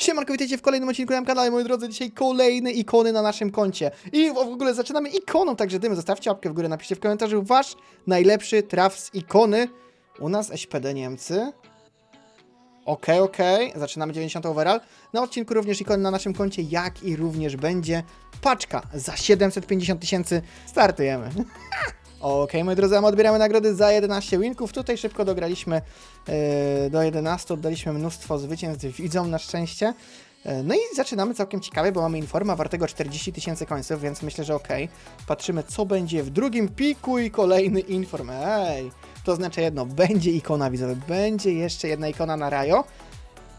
Siemanko, witajcie w kolejnym odcinku na kanale, moi drodzy. Dzisiaj kolejne ikony na naszym koncie. I w ogóle zaczynamy ikoną, także dymy. Zostawcie łapkę w górę, napiszcie w komentarzu wasz najlepszy traf z ikony. U nas SPD Niemcy. Okej, okej, zaczynamy 90 overall. Na odcinku również ikony na naszym koncie, jak i również będzie paczka za 750 tysięcy. Startujemy. Okej, moi drodzy, a my odbieramy nagrody za 11 winków. Tutaj szybko dograliśmy e, do 11, oddaliśmy mnóstwo zwycięstw widzom na szczęście. E, no i zaczynamy całkiem ciekawie, bo mamy informa wartego 40 tysięcy końców, więc myślę, że okej. Patrzymy, co będzie w drugim piku i kolejny inform. Ej, to znaczy jedno, będzie ikona widzowa, będzie jeszcze jedna ikona na Rajo.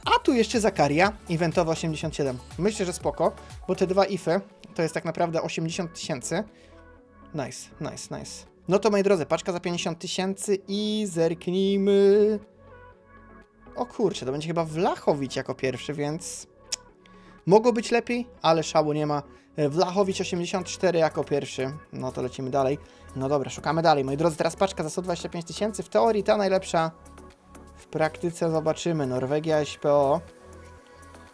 A tu jeszcze Zakaria, eventowo 87. Myślę, że spoko, bo te dwa ify to jest tak naprawdę 80 tysięcy. Nice, nice, nice. No to moi drodzy, paczka za 50 tysięcy i zerknijmy. O kurczę, to będzie chyba Wlachowicz jako pierwszy, więc mogło być lepiej, ale szału nie ma. Wlachowicz 84 jako pierwszy. No to lecimy dalej. No dobra, szukamy dalej. Moi drodzy, teraz paczka za 125 tysięcy. W teorii ta najlepsza. W praktyce zobaczymy. Norwegia SPO.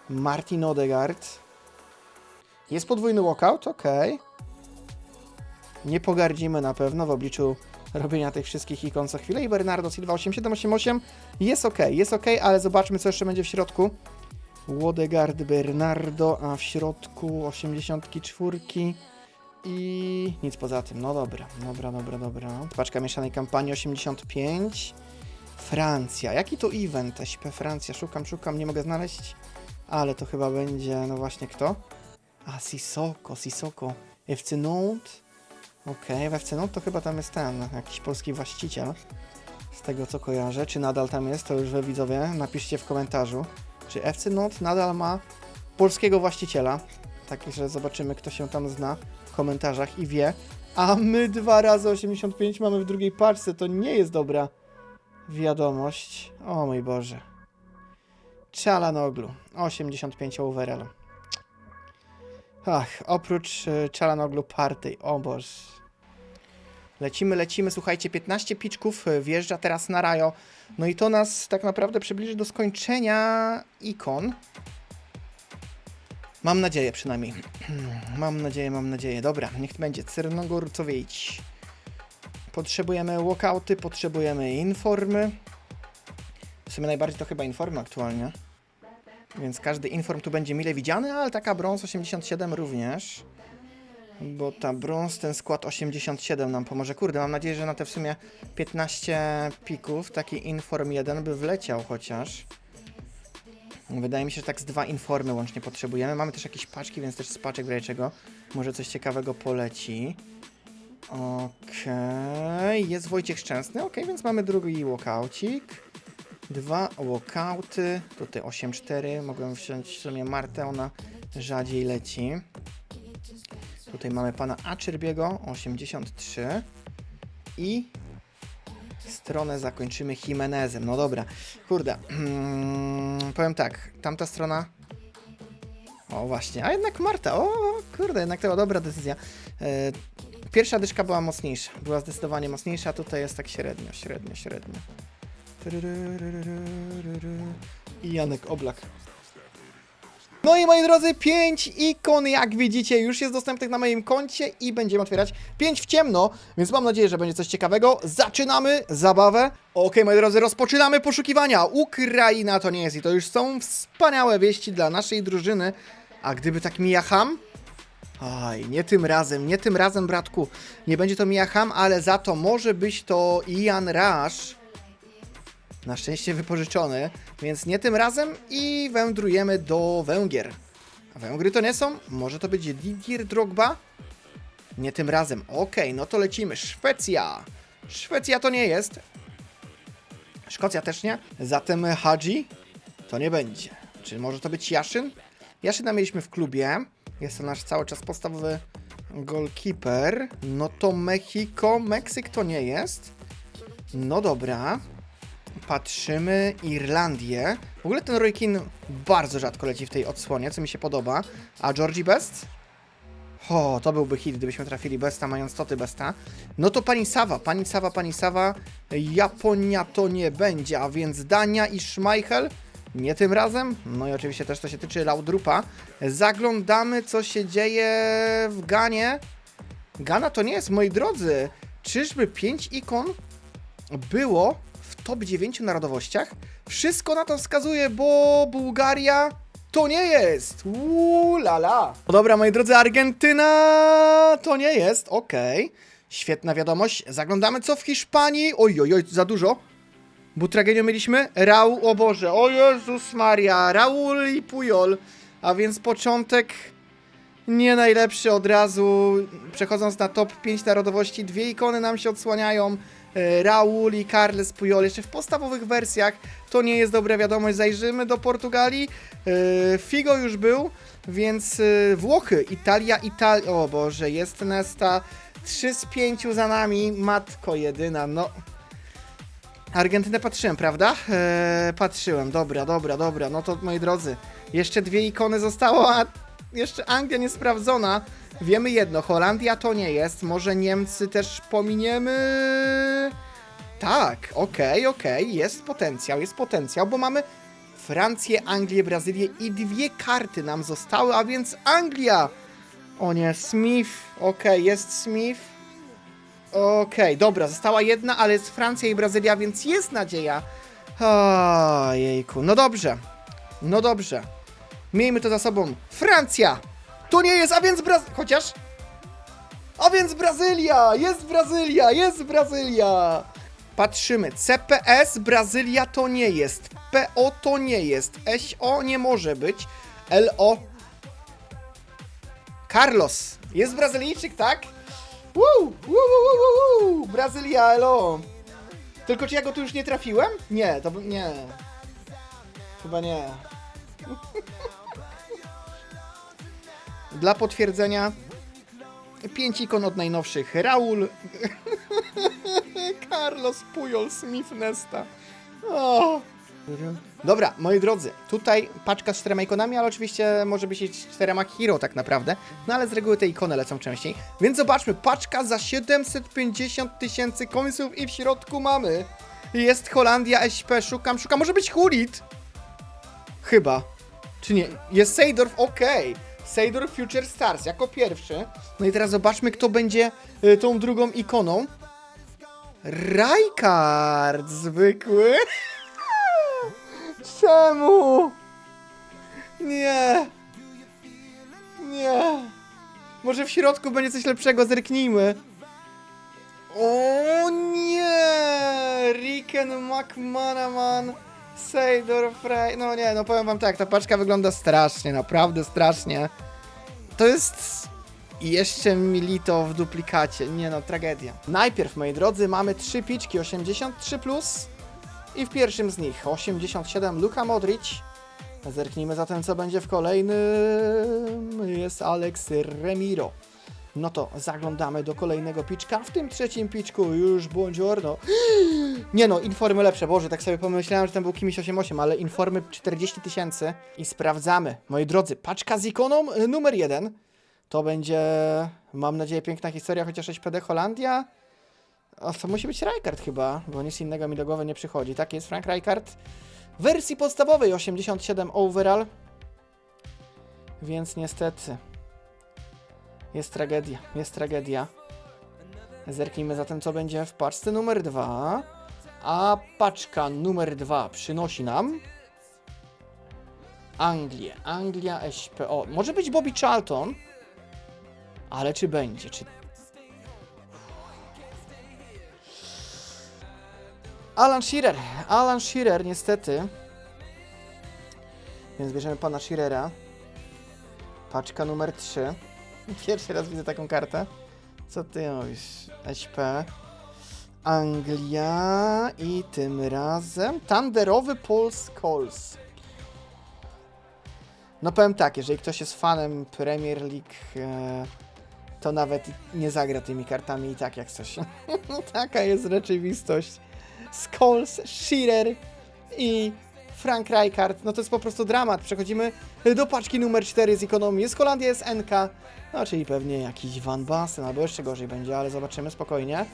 Martin Odegaard. Jest podwójny walkout, okej. Nie pogardzimy na pewno w obliczu robienia tych wszystkich ikon co chwilę. I Bernardo Silva 8788 jest ok, jest ok, ale zobaczmy co jeszcze będzie w środku. Wodegard Bernardo, a w środku 84 i nic poza tym. No dobra, dobra, dobra, dobra. Paczka mieszanej kampanii 85. Francja. Jaki to event? SP Francja. Szukam, szukam, nie mogę znaleźć. Ale to chyba będzie, no właśnie kto? A, Sissoko, Sissoko. FC Nantes. Okej, we FC Nantes to chyba tam jest ten, jakiś polski właściciel. Z tego co kojarzę. Czy nadal tam jest, to już wy widzowie napiszcie w komentarzu. Czy FC Nantes nadal ma polskiego właściciela? Taki, że zobaczymy kto się tam zna w komentarzach i wie. A my dwa razy 85 mamy w drugiej paczce, to nie jest dobra wiadomość. O mój Boże. Czalanoglu, 85 overall. Ach, oprócz y, Czalanoglu Party, o Boże. Lecimy, lecimy, słuchajcie, 15 piczków y, wjeżdża teraz na Rajo. No i to nas tak naprawdę przybliży do skończenia ikon. Mam nadzieję przynajmniej. mam nadzieję, mam nadzieję. Dobra, niech będzie. Cernogór, co wyjść. Potrzebujemy walkouty, potrzebujemy informy. W sumie najbardziej to chyba informy aktualnie. Więc każdy inform tu będzie mile widziany, ale taka brąz 87 również. Bo ta brąz, ten skład 87 nam pomoże. Kurde, mam nadzieję, że na te w sumie 15 pików taki inform 1 by wleciał chociaż. Wydaje mi się, że tak z dwa informy łącznie potrzebujemy. Mamy też jakieś paczki, więc też z paczek w czego może coś ciekawego poleci. Okej, jest Wojciech Szczęsny, okej, więc mamy drugi walkoucik. Dwa walkouty, tutaj 8-4, mogłem wziąć w sumie Martę, ona rzadziej leci. Tutaj mamy pana Aczerbiego, 83 i stronę zakończymy Jimenezem. No dobra, kurde, mm, powiem tak, tamta strona... O właśnie, a jednak Marta, o kurde, jednak to była dobra decyzja. E, Pierwsza dyszka była mocniejsza, była zdecydowanie mocniejsza, tutaj jest tak średnio, średnio, średnio. I Janek Oblak. No i moi drodzy, 5 ikon, jak widzicie, już jest dostępnych na moim koncie i będziemy otwierać 5 w ciemno, więc mam nadzieję, że będzie coś ciekawego. Zaczynamy zabawę. Okej, moi drodzy, rozpoczynamy poszukiwania. Ukraina to nie jest i to już są wspaniałe wieści dla naszej drużyny. A gdyby tak mija ham? Aj, nie tym razem, nie tym razem, bratku. Nie będzie to Mia Hamm, ale za to może być to Ian Rush. Na szczęście wypożyczony, więc nie tym razem i wędrujemy do Węgier. A Węgry to nie są? Może to być Didier Drogba? Nie tym razem. Okej, no to lecimy. Szwecja. Szwecja to nie jest. Szkocja też nie. Zatem Hadzi to nie będzie. Czy może to być Jaszyn? Jaszyna mieliśmy w klubie. Jest to nasz cały czas podstawowy goalkeeper. No to Mexico. Meksyk to nie jest. No dobra. Patrzymy. Irlandię. W ogóle ten Roy Keane bardzo rzadko leci w tej odsłonie, co mi się podoba. A Georgie Best? O, to byłby hit, gdybyśmy trafili Besta, mając toty Besta. No to pani Sawa, pani Sawa, pani Sawa. Japonia to nie będzie, a więc Dania i Schmeichel. Nie tym razem. No i oczywiście też to się tyczy Laudrupa. Zaglądamy, co się dzieje w Ganie. Gana to nie jest, moi drodzy. Czyżby 5 ikon było top 9 narodowościach? Wszystko na to wskazuje, bo Bułgaria to nie jest. Uuu, la la. No dobra, moi drodzy, Argentyna to nie jest. Okej. Świetna wiadomość. Zaglądamy, co w Hiszpanii. Oj, oj, oj, za dużo. Butragenio mieliśmy? Raul, o Boże, o Jezus Maria, Raul i Pujol. A więc początek nie najlepszy od razu. Przechodząc na top 5 narodowości, dwie ikony nam się odsłaniają. E, Raul i Carles Pujol jeszcze w podstawowych wersjach. To nie jest dobra wiadomość. Zajrzymy do Portugalii. E, Figo już był, więc e, Włochy, Italia, Italia. O Boże, jest Nesta. 3 z 5 za nami. Matko jedyna, no. Argentynę patrzyłem, prawda? Eee, patrzyłem, dobra, dobra, dobra. No to moi drodzy, jeszcze dwie ikony zostało, a jeszcze Anglia niesprawdzona. Wiemy jedno, Holandia to nie jest. Może Niemcy też pominiemy. Tak, okej, okej, jest potencjał, jest potencjał, bo mamy Francję, Anglię, Brazylię i dwie karty nam zostały, a więc Anglia! O nie, Smith, okej, jest Smith. Okej, dobra, została jedna, ale jest Francja i Brazylia, więc jest nadzieja. Ojejku, no dobrze. No dobrze. Miejmy to za sobą. Francja! To nie jest, a więc Braz... Chociaż... A więc Brazylia! Jest Brazylia! Jest Brazylia! Patrzymy. CPS Brazylia to nie jest. PO to nie jest. SO nie może być. LO... Carlos. Jest Brazylijczyk, tak? Woo! Woo, woo, woo, woo! Brazylia, elo! Tylko czy ja go tu już nie trafiłem? Nie, to nie. Chyba nie. Dla potwierdzenia pięć ikon od najnowszych. Raul, Carlos Pujol, Smith Nesta. O. Dobra, moi drodzy, tutaj paczka z czterema ikonami, ale oczywiście może być i z czterema hero tak naprawdę, no ale z reguły te ikony lecą częściej. Więc zobaczmy, paczka za 750 tysięcy końców i w środku mamy. Jest Holandia, SP, szukam, szukam, może być Hulit? Chyba. Czy nie? Jest Seydorf, okej. Seydorf Future Stars jako pierwszy. No i teraz zobaczmy, kto będzie y, tą drugą ikoną. Rijkaard zwykły. Czemu? Nie. Nie. Może w środku będzie coś lepszego, zerknijmy. O nie! Riken McManaman, Seydor Frey. No nie, no powiem wam tak, ta paczka wygląda strasznie, naprawdę strasznie. To jest jeszcze Milito w duplikacie. Nie no, tragedia. Najpierw, moi drodzy, mamy trzy piczki 83+. Plus. I w pierwszym z nich 87 Luka Modric. Zerknijmy zatem, co będzie w kolejnym. Jest Alex Remiro. No to zaglądamy do kolejnego piczka. W tym trzecim piczku już buongiorno. Nie no, informy lepsze. Boże, tak sobie pomyślałem, że ten był kimś 88, ale informy 40 tysięcy. I sprawdzamy. Moi drodzy, paczka z ikoną y, numer jeden. To będzie, mam nadzieję, piękna historia, chociaż 6PD Holandia. O, to musi być Rijkaard chyba, bo nic innego mi do głowy nie przychodzi. Tak jest, Frank Rijkaard. W wersji podstawowej 87 overall. Więc niestety. Jest tragedia, jest tragedia. Zerknijmy zatem, co będzie w paczce numer 2. A paczka numer 2 przynosi nam... Anglię. Anglia SPO. Może być Bobby Charlton. Ale czy będzie? Czy Alan Shearer. Alan Shearer, niestety. Więc bierzemy pana Shearera. Paczka numer 3. Pierwszy raz widzę taką kartę. Co ty mówisz? SP. Anglia i tym razem Thunderowy Paul Scholes. No powiem tak, jeżeli ktoś jest fanem Premier League, e, to nawet nie zagra tymi kartami i tak jak coś. Taka jest rzeczywistość. Scholes, Shearer i Frank Rijkaard. No to jest po prostu dramat. Przechodzimy do paczki numer 4 z ekonomii. Jest Holandia, jest NK. No czyli pewnie jakiś Van Basten albo jeszcze gorzej będzie, ale zobaczymy spokojnie.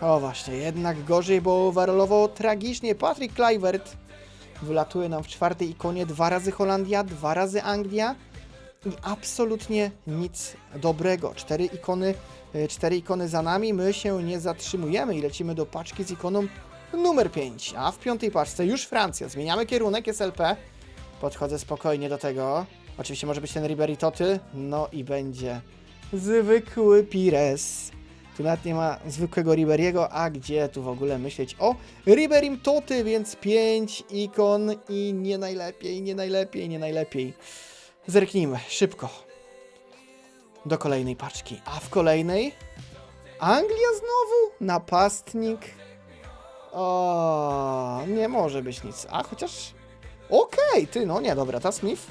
O właśnie, jednak gorzej, bo warolowo tragicznie. Patrick Kluivert wylatuje nam w czwartej ikonie dwa razy Holandia, dwa razy Anglia i absolutnie nic dobrego. Cztery ikony, e, cztery ikony za nami, my się nie zatrzymujemy i lecimy do paczki z ikoną numer 5, a w piątej paczce już Francja. Zmieniamy kierunek, jest LP. Podchodzę spokojnie do tego. Oczywiście może być ten Ribery Toty, no i będzie zwykły Pires. Tu nawet nie ma zwykłego Riberiego, a gdzie tu w ogóle myśleć o Riberim Toty, więc 5 ikon i nie najlepiej, nie najlepiej, nie najlepiej. Zerknijmy, szybko. Do kolejnej paczki. A w kolejnej? Anglia znowu? Napastnik? O, nie może być nic. A chociaż. Okej, ty, no nie, dobra, ta Smith.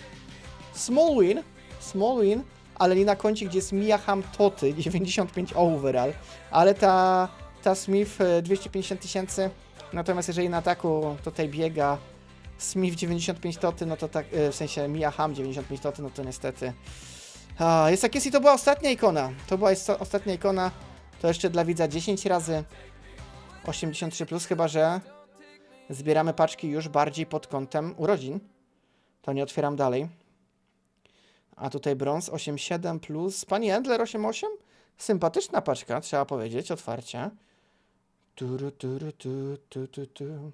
Small win, small win, ale nie na koncie, gdzie jest Mia Ham Toty, 95 overall, ale ta, ta Smith e, 250 tysięcy, natomiast jeżeli na ataku tutaj biega Smith 95 toty, no to tak, e, w sensie Mia Ham 95 toty, no to niestety. A, jest jak jest i to była ostatnia ikona. To była ostatnia ikona. To jeszcze dla widza 10 razy 83, plus, chyba że zbieramy paczki już bardziej pod kątem urodzin. To nie otwieram dalej. A tutaj brąz 8,7 plus. Pani Endler 8,8? Sympatyczna paczka, trzeba powiedzieć, otwarcie. Turu, turu, tu, tu, tu, tu.